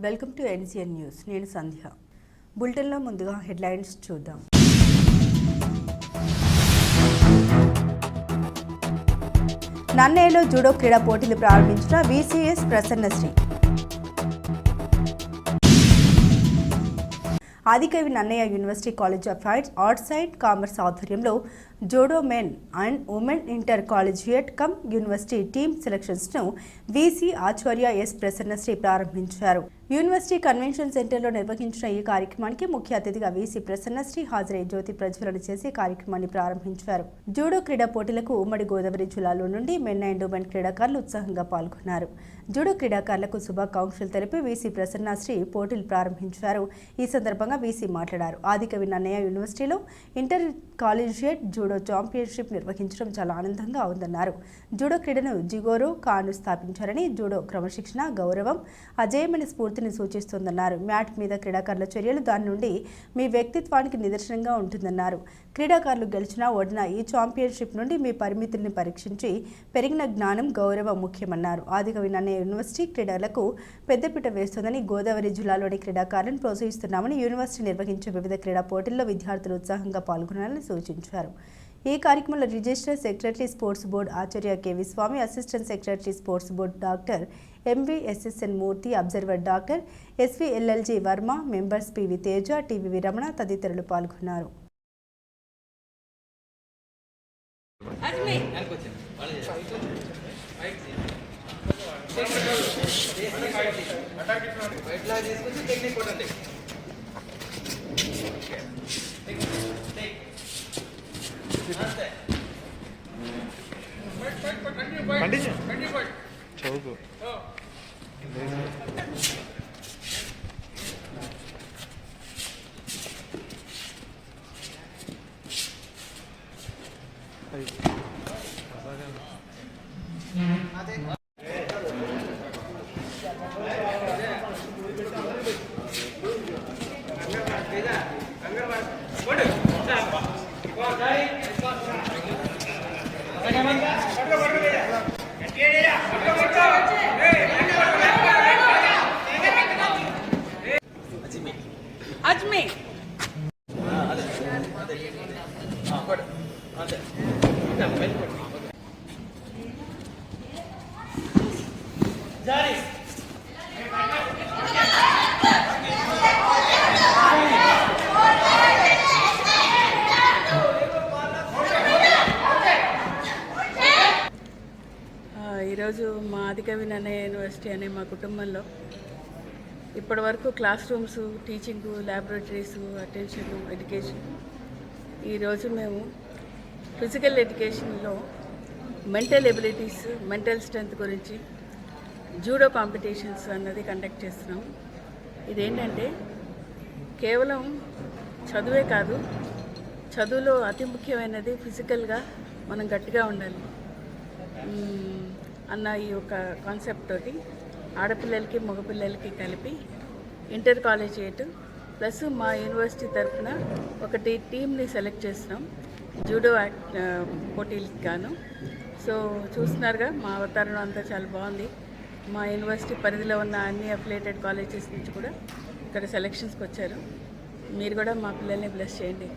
Welcome to NCN news. నేను సంధ్య. బులెటిన్లో ముందుగా హెడ్లైన్స్ చూద్దాం. నన్నేలో జూడో క్రీడా పోటీలు ప్రారంభించిన VCs Prasannasri Adikavi Nannaya university college of arts arts side commerce ఆధ్వర్యంలో Jodo men and women inter collegiate cum university team సెలక్షన్స్ను VC ఆచార్య ఎస్ ప్రసన్నశ్రీ ప్రారంభించారు. యూనివర్సిటీ కన్వెన్షన్ సెంటర్లో నిర్వహించిన ఈ కార్యక్రమానికి ముఖ్య అతిథిగా వీసీ ప్రసన్నశ్రీ హాజరై జ్యోతి ప్రజ్వలన చేసి కార్యక్రమాన్ని ప్రారంభించారు. జూడో క్రీడా పోటీలకు ఉమ్మడి గోదావరి జిల్లాలో నుండి మెన్ అండ్ ఉమెన్ క్రీడాకారులు ఉత్సాహంగా పాల్గొన్నారు. జూడో క్రీడాకారులకు శుభాకాంక్షలు తెలిపి వీసీ ప్రసన్నశ్రీ పోటీలు ప్రారంభించారు. ఈ సందర్భంగా వీసీ మాట్లాడారు. ఆదికవి నన్నయ్య యూనివర్సిటీలో ఇంటర్ కాలేజియేట్ జూడో ఛాంపియన్షిప్ నిర్వహించడం చాలా ఆనందంగా ఉందన్నారు. జూడో క్రీడను జిగోరో కాను స్థాపించారని జూడో క్రమశిక్షణ గౌరవం అజేయమైన స్ఫూర్తిని సూచిస్తోందన్నారు. మ్యాట్ మీద క్రీడాకారుల చర్యలు దాని నుండి మీ వ్యక్తిత్వానికి నిదర్శనంగా ఉంటుందన్నారు. క్రీడాకారులు గెలిచినా ఓడిన ఈ ఛాంపియన్షిప్ నుండి మీ పరిమితుల్ని పరీక్షించి పెరిగిన జ్ఞానం గౌరవం ముఖ్యమన్నారు. ఆదికవి నన్నయ్య యూనివర్సిటీ క్రీడలకు పెద్దపీట వేస్తోందని గోదావరి జిల్లాలోని క్రీడాకారులను ప్రోత్సహిస్తున్నామని యూనివర్సిటీ నిర్వహించే వివిధ క్రీడా పోటీల్లో విద్యార్థులు ఉత్సాహంగా పాల్గొనాలని సూచించారు. ఈ కార్యక్రమంలో రిజిస్టర్ సెక్రటరీ స్పోర్ట్స్ బోర్డు ఆచార్య KV Swamy assistant secretary sports board doctor MVSSN Murthy observer doctor SVLLG Varma members PV Teja TV Ramana తదితరులు పాల్గొన్నారు. ఇట్లా తీసుకొచ్చి టెక్నిక్ కొట్టండి చదువుకో అజ్మే కొట్టు అంతే ఇంకా జారీ ఈరోజు మా ఆదికవి నన్నయ్య యూనివర్సిటీ అనే మా కుటుంబంలో ఇప్పటి వరకు class rooms teaching laboratories attention education ఈరోజు మేము ఫిజికల్ ఎడ్యుకేషన్లో మెంటల్ ఎబిలిటీస్ మెంటల్ స్ట్రెంగ్త్ గురించి జూడో కాంపిటీషన్స్ అన్నది కండక్ట్ చేస్తున్నాం. ఇదేంటంటే కేవలం చదువే కాదు చదువులో అతి ముఖ్యమైనది ఫిజికల్గా మనం గట్టిగా ఉండాలి. అన్న ఈ యొక్క కాన్సెప్ట్ తోటి ఆడపిల్లలకి మగపిల్లలకి కలిపి ఇంటర్ కాలేజియేట్ ప్లస్ మా యూనివర్సిటీ తరఫున ఒకటి టీంని సెలెక్ట్ చేస్తున్నాం. జూడో యాక్ట్ పోటీలకి గాను. సో చూస్తున్నారుగా మా అవతారం అంతా చాలా బాగుంది. మా యూనివర్సిటీ పరిధిలో ఉన్న అన్ని అఫిలేటెడ్ కాలేజెస్ నుంచి కూడా ఇక్కడ సెలెక్షన్స్కి వచ్చారు. మీరు కూడా మా పిల్లల్ని బ్లెస్ చేయండి.